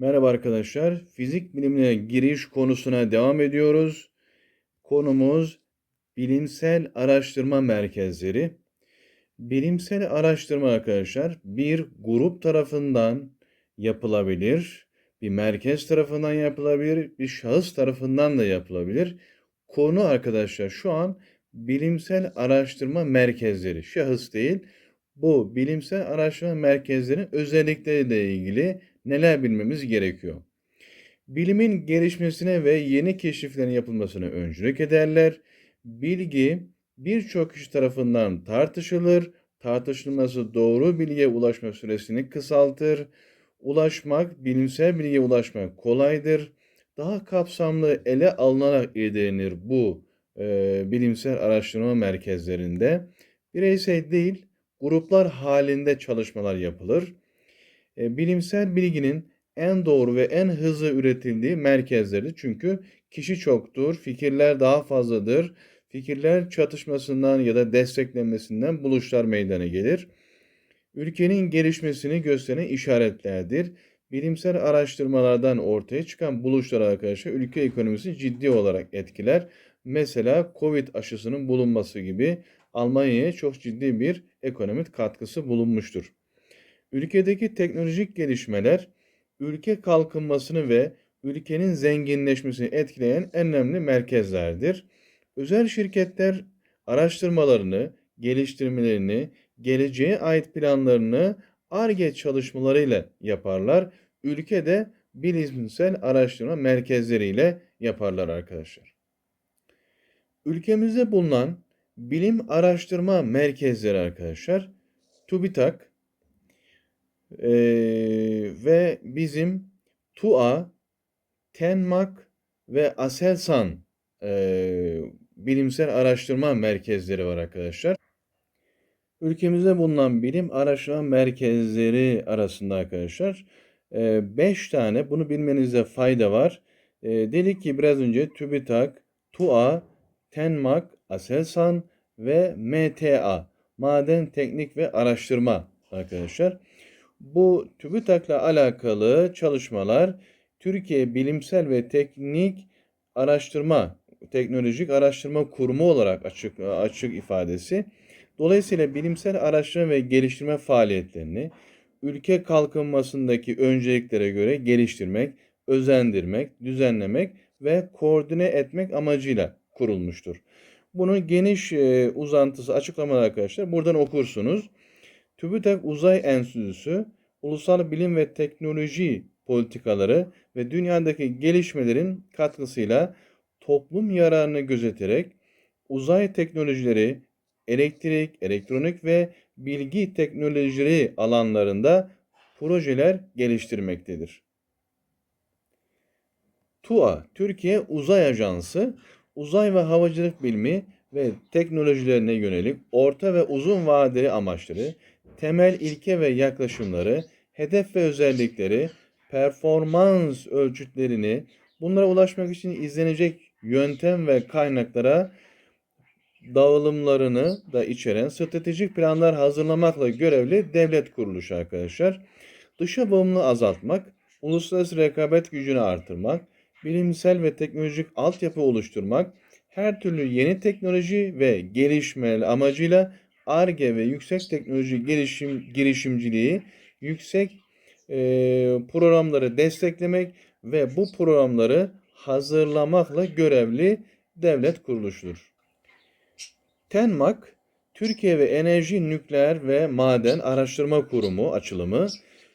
Merhaba arkadaşlar. Fizik bilimine giriş konusuna devam ediyoruz. Konumuz bilimsel araştırma merkezleri. Bilimsel araştırma arkadaşlar bir grup tarafından yapılabilir, bir merkez tarafından yapılabilir, bir şahıs tarafından da yapılabilir. Konu arkadaşlar şu an bilimsel araştırma merkezleri. Şahıs değil. Bu bilimsel araştırma merkezlerinin özellikleriyle ilgili neler bilmemiz gerekiyor? Bilimin gelişmesine ve yeni keşiflerin yapılmasına öncülük ederler. Bilgi birçok kişi tarafından tartışılır. Tartışılması doğru bilgiye ulaşma süresini kısaltır. Ulaşmak, bilimsel bilgiye ulaşmak kolaydır. Daha kapsamlı ele alınarak irdelenir bu e, bilimsel araştırma merkezlerinde. Bireysel değil, gruplar halinde çalışmalar yapılır. E, bilimsel bilginin en doğru ve en hızlı üretildiği merkezleri çünkü kişi çoktur, fikirler daha fazladır. Fikirler çatışmasından ya da desteklenmesinden buluşlar meydana gelir. Ülkenin gelişmesini gösteren işaretlerdir. Bilimsel araştırmalardan ortaya çıkan buluşlar arkadaşlar ülke ekonomisini ciddi olarak etkiler. Mesela Covid aşısının bulunması gibi Almanya'ya çok ciddi bir ekonomik katkısı bulunmuştur. Ülkedeki teknolojik gelişmeler ülke kalkınmasını ve ülkenin zenginleşmesini etkileyen en önemli merkezlerdir. Özel şirketler araştırmalarını, geliştirmelerini, geleceğe ait planlarını ARGE çalışmalarıyla yaparlar. Ülkede bilimsel araştırma merkezleriyle yaparlar arkadaşlar. Ülkemizde bulunan bilim araştırma merkezleri arkadaşlar TÜBİTAK e, ve bizim TUA, TENMAK ve ASELSAN e, bilimsel araştırma merkezleri var arkadaşlar. Ülkemizde bulunan bilim araştırma merkezleri arasında arkadaşlar 5 e, tane bunu bilmenizde fayda var. E, dedik ki biraz önce TÜBİTAK, TUA, TENMAK, ASELSAN ve MTA Maden Teknik ve Araştırma arkadaşlar. Bu TÜBİTAK'la alakalı çalışmalar Türkiye Bilimsel ve Teknik Araştırma Teknolojik Araştırma Kurumu olarak açık açık ifadesi. Dolayısıyla bilimsel araştırma ve geliştirme faaliyetlerini ülke kalkınmasındaki önceliklere göre geliştirmek, özendirmek, düzenlemek ve koordine etmek amacıyla kurulmuştur. Bunun geniş e, uzantısı açıklamalar arkadaşlar. Buradan okursunuz. TÜBİTAK Uzay Enstitüsü, ulusal bilim ve teknoloji politikaları ve dünyadaki gelişmelerin katkısıyla toplum yararını gözeterek uzay teknolojileri, elektrik, elektronik ve bilgi teknolojileri alanlarında projeler geliştirmektedir. TUA, Türkiye Uzay Ajansı, uzay ve havacılık bilimi ve teknolojilerine yönelik orta ve uzun vadeli amaçları, temel ilke ve yaklaşımları, hedef ve özellikleri, performans ölçütlerini, bunlara ulaşmak için izlenecek yöntem ve kaynaklara dağılımlarını da içeren stratejik planlar hazırlamakla görevli devlet kuruluşu arkadaşlar. Dışa bağımlılığı azaltmak, uluslararası rekabet gücünü artırmak, bilimsel ve teknolojik altyapı oluşturmak, her türlü yeni teknoloji ve gelişme amacıyla ARGE ve yüksek teknoloji gelişim girişimciliği, yüksek e, programları desteklemek ve bu programları hazırlamakla görevli devlet kuruluşudur. TENMAK, Türkiye ve Enerji Nükleer ve Maden Araştırma Kurumu açılımı,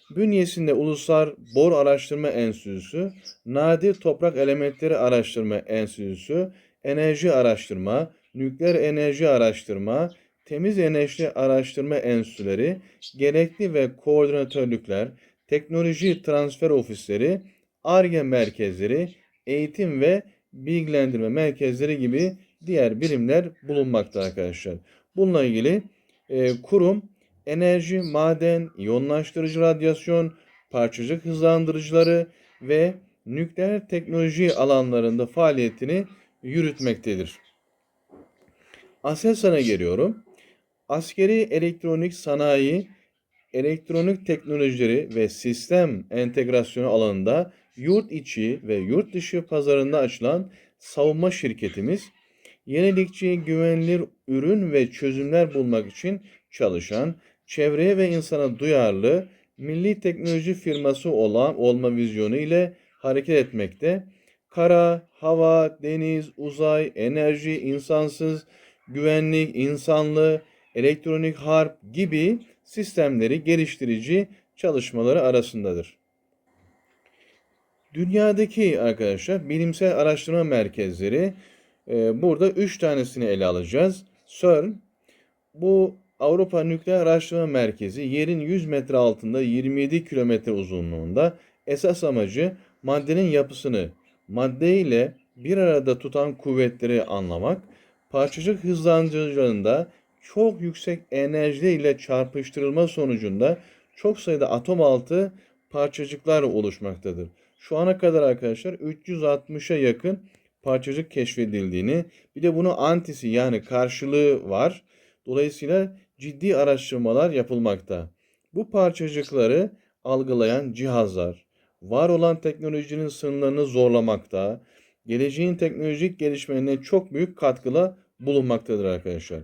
bünyesinde Ulusal Bor Araştırma Enstitüsü, Nadir Toprak Elementleri Araştırma Enstitüsü, Enerji Araştırma, Nükleer Enerji Araştırma, Temiz Enerji Araştırma Enstitüleri, gerekli ve koordinatörlükler, teknoloji transfer ofisleri, ARGE merkezleri, eğitim ve bilgilendirme merkezleri gibi diğer birimler bulunmakta arkadaşlar. Bununla ilgili e, kurum enerji, maden, iyonlaştırıcı radyasyon, parçacık hızlandırıcıları ve nükleer teknoloji alanlarında faaliyetini yürütmektedir. Aselsan'a geliyorum. Askeri elektronik sanayi elektronik teknolojileri ve sistem entegrasyonu alanında yurt içi ve yurt dışı pazarında açılan savunma şirketimiz, yenilikçi, güvenilir ürün ve çözümler bulmak için çalışan, çevreye ve insana duyarlı milli teknoloji firması olan olma vizyonu ile hareket etmekte. Kara, hava, deniz, uzay, enerji, insansız, güvenlik, insanlı, elektronik harp gibi sistemleri geliştirici çalışmaları arasındadır. Dünyadaki arkadaşlar bilimsel araştırma merkezleri e, burada 3 tanesini ele alacağız. CERN bu Avrupa Nükleer Araştırma Merkezi yerin 100 metre altında 27 kilometre uzunluğunda esas amacı maddenin yapısını madde ile bir arada tutan kuvvetleri anlamak, parçacık hızlandırıcılarında çok yüksek enerji ile çarpıştırılma sonucunda çok sayıda atom altı parçacıklar oluşmaktadır. Şu ana kadar arkadaşlar 360'a yakın parçacık keşfedildiğini, bir de bunun antisi yani karşılığı var. Dolayısıyla ciddi araştırmalar yapılmakta. Bu parçacıkları algılayan cihazlar var olan teknolojinin sınırlarını zorlamakta, geleceğin teknolojik gelişmelerine çok büyük katkıla bulunmaktadır arkadaşlar.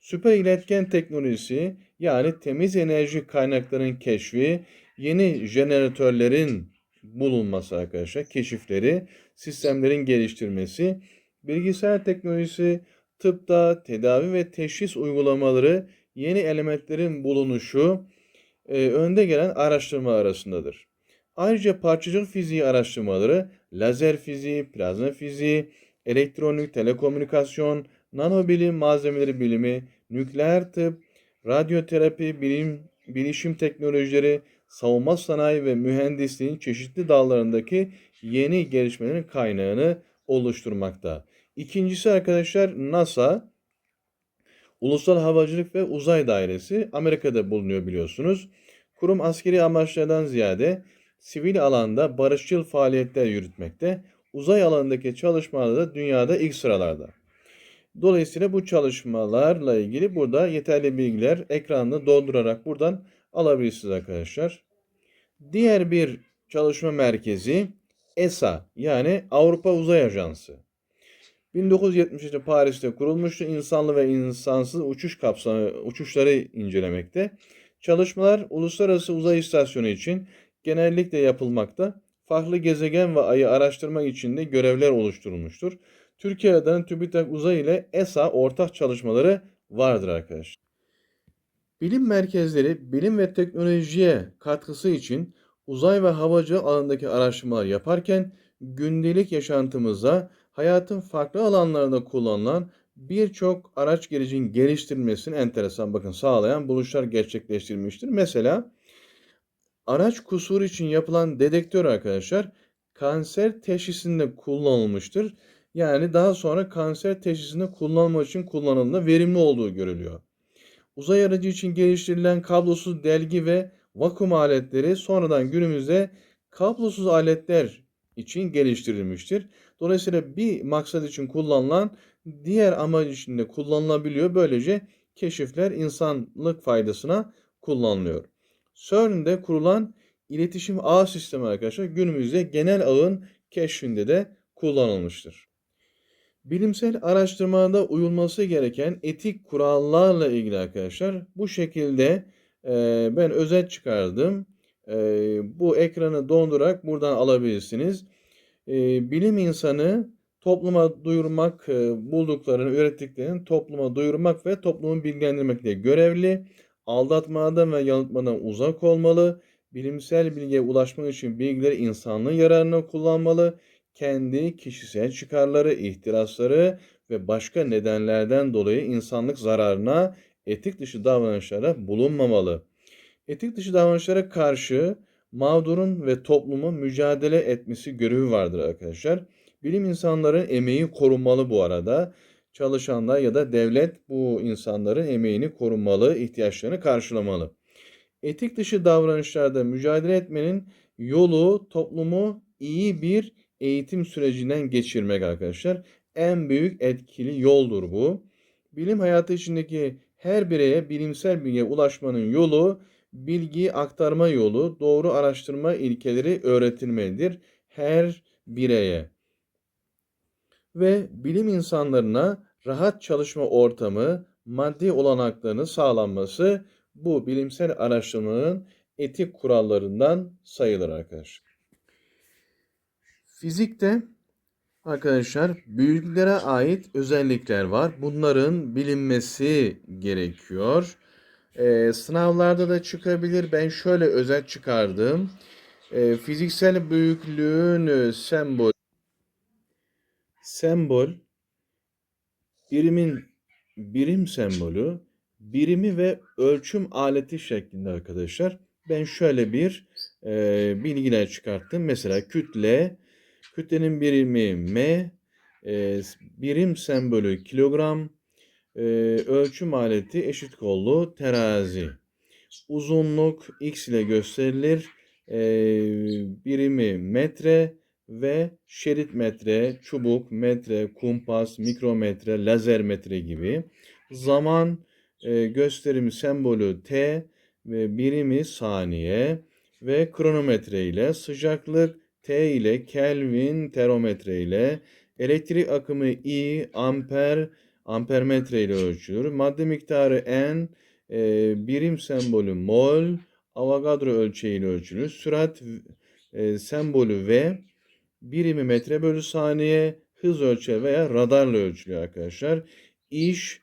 Süper iletken teknolojisi yani temiz enerji kaynaklarının keşfi, yeni jeneratörlerin bulunması arkadaşlar, keşifleri, sistemlerin geliştirmesi, bilgisayar teknolojisi, tıpta tedavi ve teşhis uygulamaları, yeni elementlerin bulunuşu e, önde gelen araştırma arasındadır. Ayrıca parçacık fiziği araştırmaları, lazer fiziği, plazma fiziği, elektronik, telekomünikasyon, nanobilim malzemeleri bilimi, nükleer tıp, radyoterapi, bilim, bilişim teknolojileri, savunma sanayi ve mühendisliğin çeşitli dallarındaki yeni gelişmelerin kaynağını oluşturmakta. İkincisi arkadaşlar NASA, Ulusal Havacılık ve Uzay Dairesi Amerika'da bulunuyor biliyorsunuz. Kurum askeri amaçlardan ziyade sivil alanda barışçıl faaliyetler yürütmekte. Uzay alanındaki çalışmalarda da dünyada ilk sıralarda. Dolayısıyla bu çalışmalarla ilgili burada yeterli bilgiler ekranını doldurarak buradan alabilirsiniz arkadaşlar. Diğer bir çalışma merkezi ESA yani Avrupa Uzay Ajansı. 1973'te Paris'te kurulmuştu. İnsanlı ve insansız uçuş kapsamı uçuşları incelemekte. Çalışmalar uluslararası uzay istasyonu için genellikle yapılmakta. Farklı gezegen ve ayı araştırmak için de görevler oluşturulmuştur. Türkiye adına TÜBİTAK Uzay ile ESA ortak çalışmaları vardır arkadaşlar. Bilim merkezleri bilim ve teknolojiye katkısı için uzay ve havacı alanındaki araştırmalar yaparken gündelik yaşantımıza hayatın farklı alanlarında kullanılan birçok araç gerecin geliştirilmesini enteresan bakın sağlayan buluşlar gerçekleştirilmiştir. Mesela araç kusuru için yapılan dedektör arkadaşlar kanser teşhisinde kullanılmıştır. Yani daha sonra kanser teşhisinde kullanılmak için kullanıldığında verimli olduğu görülüyor. Uzay aracı için geliştirilen kablosuz delgi ve vakum aletleri sonradan günümüzde kablosuz aletler için geliştirilmiştir. Dolayısıyla bir maksat için kullanılan diğer amaç için de kullanılabiliyor. Böylece keşifler insanlık faydasına kullanılıyor. CERN'de kurulan iletişim ağ sistemi arkadaşlar günümüzde genel ağın keşfinde de kullanılmıştır. Bilimsel araştırmada uyulması gereken etik kurallarla ilgili arkadaşlar bu şekilde e, ben özet çıkardım. E, bu ekranı dondurarak buradan alabilirsiniz. E, bilim insanı topluma duyurmak, e, bulduklarını, ürettiklerini topluma duyurmak ve toplumu bilgilendirmekle görevli. Aldatmadan ve yanıltmadan uzak olmalı. Bilimsel bilgiye ulaşmak için bilgileri insanlığın yararına kullanmalı kendi kişisel çıkarları, ihtirasları ve başka nedenlerden dolayı insanlık zararına etik dışı davranışlara bulunmamalı. Etik dışı davranışlara karşı mağdurun ve toplumun mücadele etmesi görevi vardır arkadaşlar. Bilim insanların emeği korunmalı bu arada. Çalışanlar ya da devlet bu insanların emeğini korunmalı, ihtiyaçlarını karşılamalı. Etik dışı davranışlarda mücadele etmenin yolu toplumu iyi bir eğitim sürecinden geçirmek arkadaşlar. En büyük etkili yoldur bu. Bilim hayatı içindeki her bireye bilimsel bilgiye ulaşmanın yolu bilgi aktarma yolu, doğru araştırma ilkeleri öğretilmelidir her bireye. Ve bilim insanlarına rahat çalışma ortamı, maddi olanaklarının sağlanması bu bilimsel araştırmanın etik kurallarından sayılır arkadaşlar. Fizikte arkadaşlar büyüklere ait özellikler var. Bunların bilinmesi gerekiyor. Ee, sınavlarda da çıkabilir. Ben şöyle özet çıkardım. Ee, fiziksel büyüklüğün e, sembol sembol birimin birim sembolü birimi ve ölçüm aleti şeklinde arkadaşlar. Ben şöyle bir e, bilgiler çıkarttım. Mesela kütle, kütlenin birimi m, e, birim sembolü kilogram, e, ölçüm aleti eşit kollu terazi. Uzunluk x ile gösterilir. E, birimi metre ve şerit metre, çubuk, metre, kumpas, mikrometre, lazer metre gibi. Zaman e, gösterimi sembolü T ve birimi saniye ve kronometre ile sıcaklık T ile Kelvin termometre ile elektrik akımı I amper ampermetre ile ölçülür. Madde miktarı N e, birim sembolü mol Avogadro ölçeğiyle ölçülür. Sürat e, sembolü V birimi metre bölü saniye hız ölçer veya radarla ölçülüyor arkadaşlar. İş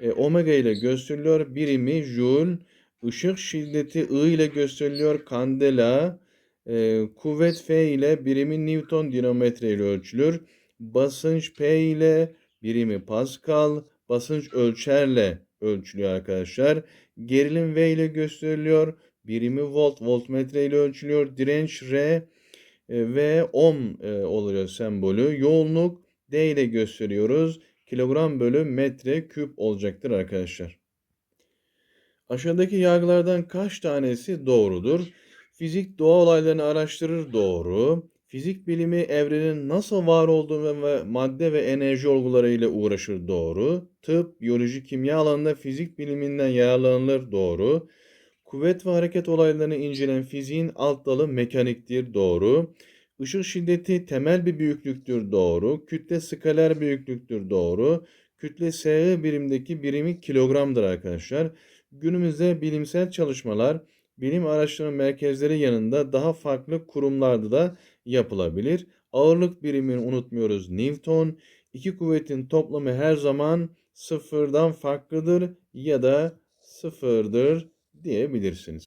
e, omega ile gösteriliyor. Birimi joule. Işık şiddeti I ile gösteriliyor. Kandela. E, kuvvet F ile birimi Newton dinamometre ile ölçülür. Basınç P ile birimi Pascal. Basınç ölçerle ölçülüyor arkadaşlar. Gerilim V ile gösteriliyor. Birimi volt, voltmetre ile ölçülüyor. Direnç R ve ohm e, oluyor sembolü. Yoğunluk D ile gösteriyoruz kilogram bölü metre küp olacaktır arkadaşlar. Aşağıdaki yargılardan kaç tanesi doğrudur? Fizik doğa olaylarını araştırır doğru. Fizik bilimi evrenin nasıl var olduğu ve madde ve enerji olguları ile uğraşır doğru. Tıp, biyoloji, kimya alanında fizik biliminden yararlanılır doğru. Kuvvet ve hareket olaylarını incelen fiziğin alt dalı mekaniktir doğru. Işık şiddeti temel bir büyüklüktür doğru. Kütle skaler büyüklüktür doğru. Kütle SI birimdeki birimi kilogramdır arkadaşlar. Günümüzde bilimsel çalışmalar bilim araştırma merkezleri yanında daha farklı kurumlarda da yapılabilir. Ağırlık birimini unutmuyoruz Newton. İki kuvvetin toplamı her zaman sıfırdan farklıdır ya da sıfırdır diyebilirsiniz.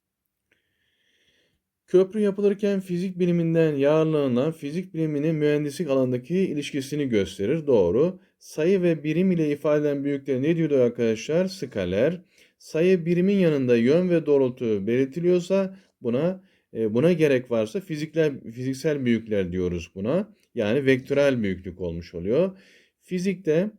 Köprü yapılırken fizik biliminden yararlanılan fizik biliminin mühendislik alanındaki ilişkisini gösterir. Doğru. Sayı ve birim ile ifade eden büyükler ne diyordu arkadaşlar? Skaler. Sayı birimin yanında yön ve doğrultu belirtiliyorsa buna e, buna gerek varsa fizikler fiziksel büyükler diyoruz buna. Yani vektörel büyüklük olmuş oluyor. Fizikte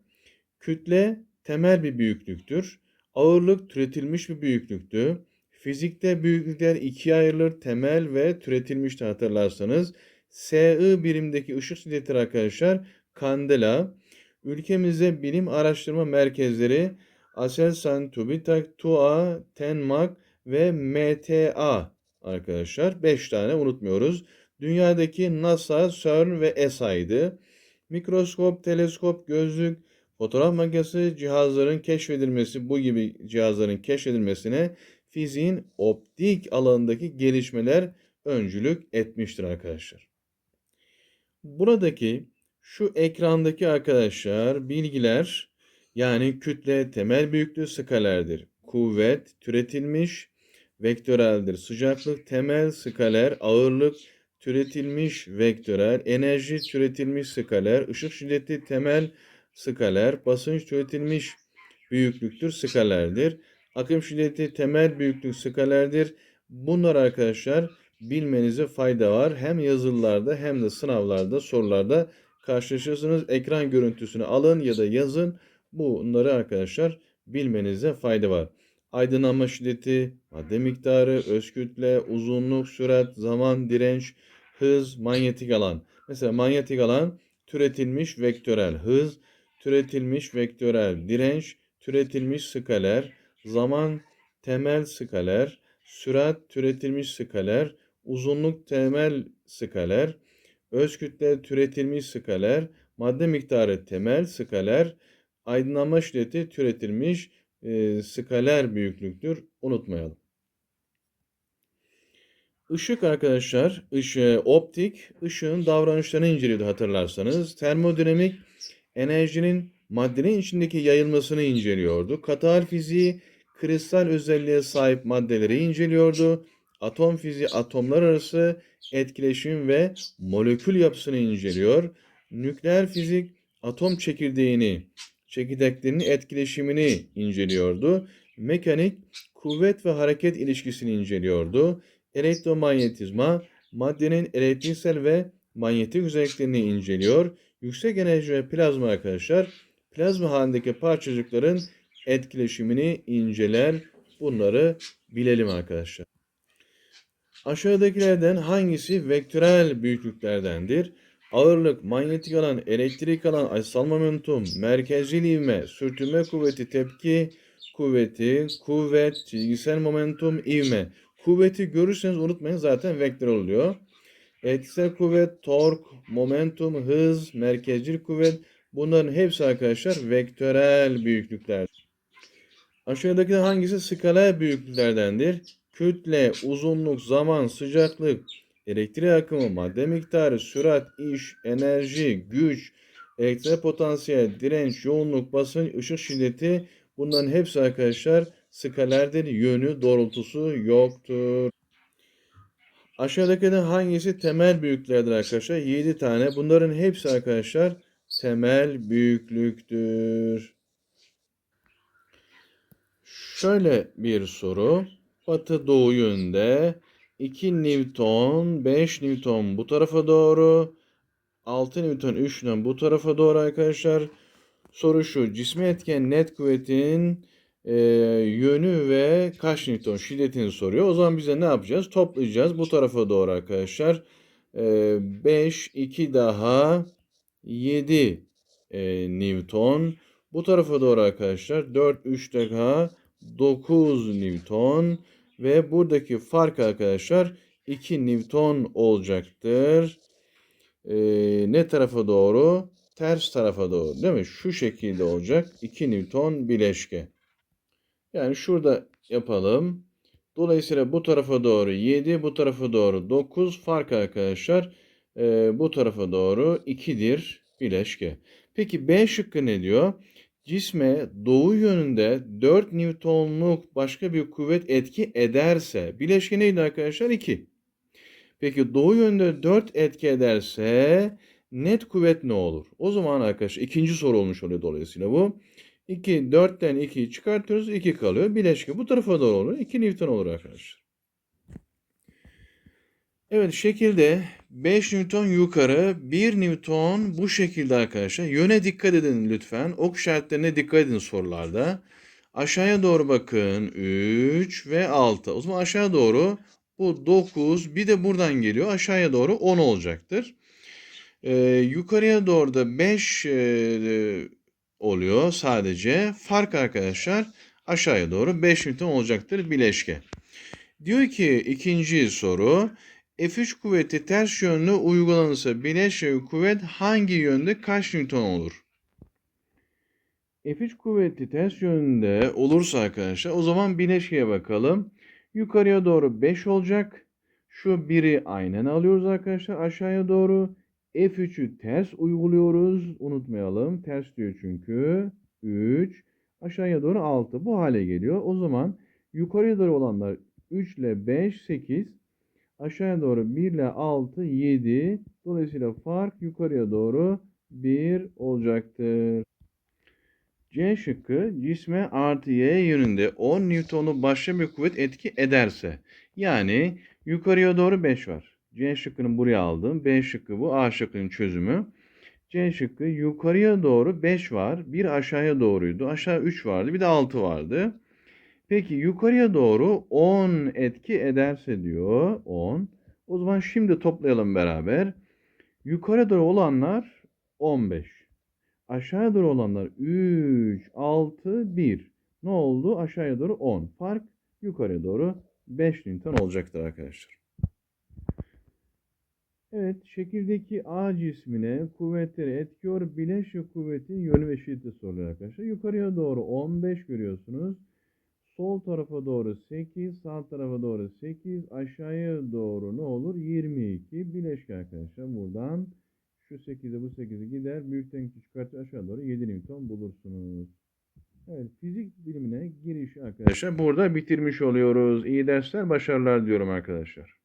kütle temel bir büyüklüktür. Ağırlık türetilmiş bir büyüklüktü. Fizikte büyüklükler ikiye ayrılır. Temel ve türetilmişti hatırlarsanız. SI birimdeki ışık şiddeti arkadaşlar kandela. Ülkemizde bilim araştırma merkezleri Aselsan, TÜBİTAK, TUA, TENMAK ve MTA arkadaşlar. 5 tane unutmuyoruz. Dünyadaki NASA, CERN ve ESA'ydı. Mikroskop, teleskop, gözlük, fotoğraf makinesi cihazların keşfedilmesi, bu gibi cihazların keşfedilmesine fiziğin optik alanındaki gelişmeler öncülük etmiştir arkadaşlar. Buradaki şu ekrandaki arkadaşlar bilgiler yani kütle temel büyüklüğü skalerdir. Kuvvet türetilmiş vektöreldir. Sıcaklık temel skaler, ağırlık türetilmiş vektörel, enerji türetilmiş skaler, ışık şiddeti temel skaler, basınç türetilmiş büyüklüktür skalerdir. Akım şiddeti temel büyüklük skalerdir. Bunlar arkadaşlar bilmenize fayda var. Hem yazılılarda hem de sınavlarda sorularda karşılaşırsınız. Ekran görüntüsünü alın ya da yazın. Bunları arkadaşlar bilmenize fayda var. Aydınlanma şiddeti, madde miktarı, öz kütle, uzunluk, sürat, zaman, direnç, hız, manyetik alan. Mesela manyetik alan türetilmiş vektörel hız, türetilmiş vektörel direnç, türetilmiş skaler, zaman temel skaler, sürat türetilmiş skaler, uzunluk temel skaler, öz kütle türetilmiş skaler, madde miktarı temel skaler, aydınlanma şiddeti türetilmiş e, skaler büyüklüktür. Unutmayalım. Işık arkadaşlar, ışığı, optik, ışığın davranışlarını inceliyordu hatırlarsanız. Termodinamik, enerjinin maddenin içindeki yayılmasını inceliyordu. Katal fiziği, kristal özelliğe sahip maddeleri inceliyordu. Atom fiziği, atomlar arası etkileşim ve molekül yapısını inceliyor. Nükleer fizik, atom çekirdeğini, çekirdeklerinin etkileşimini inceliyordu. Mekanik, kuvvet ve hareket ilişkisini inceliyordu. Elektromanyetizma, maddenin elektriksel ve manyetik özelliklerini inceliyor. Yüksek enerji ve plazma arkadaşlar, plazma halindeki parçacıkların etkileşimini inceler. Bunları bilelim arkadaşlar. Aşağıdakilerden hangisi vektörel büyüklüklerdendir? Ağırlık, manyetik alan, elektrik alan, açısal momentum, merkezcil ivme, sürtünme kuvveti, tepki kuvveti, kuvvet, çizgisel momentum, ivme. Kuvveti görürseniz unutmayın zaten vektör oluyor. Etkisel kuvvet, tork, momentum, hız, merkezcil kuvvet bunların hepsi arkadaşlar vektörel büyüklükler. Aşağıdaki hangisi skaler büyüklüklerdendir? Kütle, uzunluk, zaman, sıcaklık, elektrik akımı, madde miktarı, sürat, iş, enerji, güç, elektrik potansiyel, direnç, yoğunluk, basınç, ışık şiddeti bunların hepsi arkadaşlar skalerdir. Yönü, doğrultusu yoktur. Aşağıdakilerden hangisi temel büyüklüklerdir arkadaşlar? 7 tane. Bunların hepsi arkadaşlar temel büyüklüktür. Şöyle bir soru. Batı doğu yönde 2 Newton, 5 Newton bu tarafa doğru, 6 Newton 3 Newton bu tarafa doğru arkadaşlar. Soru şu. Cisme etken net kuvvetin e, yönü ve kaç Newton şiddetini soruyor. O zaman bize ne yapacağız? Toplayacağız bu tarafa doğru arkadaşlar. E, 5, 2 daha 7 e, Newton. Bu tarafa doğru arkadaşlar 4, 3 daha 9 Newton. Ve buradaki fark arkadaşlar 2 Newton olacaktır. E, ne tarafa doğru? Ters tarafa doğru değil mi? Şu şekilde olacak. 2 Newton bileşke. Yani şurada yapalım. Dolayısıyla bu tarafa doğru 7, bu tarafa doğru 9. Fark arkadaşlar e, bu tarafa doğru 2'dir bileşke. Peki B şıkkı ne diyor? Cisme doğu yönünde 4 Newton'luk başka bir kuvvet etki ederse bileşke neydi arkadaşlar? 2. Peki doğu yönünde 4 etki ederse net kuvvet ne olur? O zaman arkadaşlar ikinci soru olmuş oluyor dolayısıyla bu. 2, 4'ten 2'yi çıkartıyoruz. 2 kalıyor. Bileşke bu tarafa doğru olur. 2 Newton olur arkadaşlar. Evet şekilde 5 Newton yukarı 1 Newton bu şekilde arkadaşlar. Yöne dikkat edin lütfen. Ok işaretlerine dikkat edin sorularda. Aşağıya doğru bakın. 3 ve 6. O zaman aşağı doğru bu 9 bir de buradan geliyor. Aşağıya doğru 10 olacaktır. Ee, yukarıya doğru da 5 e, oluyor sadece. Fark arkadaşlar aşağıya doğru 5 Newton olacaktır bileşke. Diyor ki ikinci soru. F3 kuvveti ters yönlü uygulanırsa bileşke kuvvet hangi yönde kaç Newton olur? F3 kuvveti ters yönde olursa arkadaşlar o zaman bileşkeye bakalım. Yukarıya doğru 5 olacak. Şu biri aynen alıyoruz arkadaşlar aşağıya doğru. F3'ü ters uyguluyoruz. Unutmayalım. Ters diyor çünkü. 3. Aşağıya doğru 6. Bu hale geliyor. O zaman yukarıya doğru olanlar 3 ile 5, 8. Aşağıya doğru 1 ile 6, 7. Dolayısıyla fark yukarıya doğru 1 olacaktır. C şıkkı cisme artı y yönünde 10 Newton'lu başka bir kuvvet etki ederse. Yani yukarıya doğru 5 var. C şıkkını buraya aldım. B şıkkı bu. A şıkkının çözümü. C şıkkı yukarıya doğru 5 var. Bir aşağıya doğruydu. Aşağı 3 vardı. Bir de 6 vardı. Peki yukarıya doğru 10 etki ederse diyor. 10. O zaman şimdi toplayalım beraber. Yukarı doğru olanlar 15. Aşağıya doğru olanlar 3, 6, 1. Ne oldu? Aşağıya doğru 10. Fark yukarıya doğru 5 Newton olacaktır arkadaşlar. Evet, şekildeki A cismine kuvvetleri etkiyor. Bileşik kuvvetin yönü ve şiddeti soruluyor arkadaşlar. Yukarıya doğru 15 görüyorsunuz. Sol tarafa doğru 8, sağ tarafa doğru 8, aşağıya doğru ne olur? 22 bileşik arkadaşlar. Buradan şu 8'e bu 8'i gider. Büyükten küçük çıkartır aşağı doğru 7 Newton bulursunuz. Evet, fizik bilimine giriş arkadaşlar burada bitirmiş oluyoruz. İyi dersler, başarılar diyorum arkadaşlar.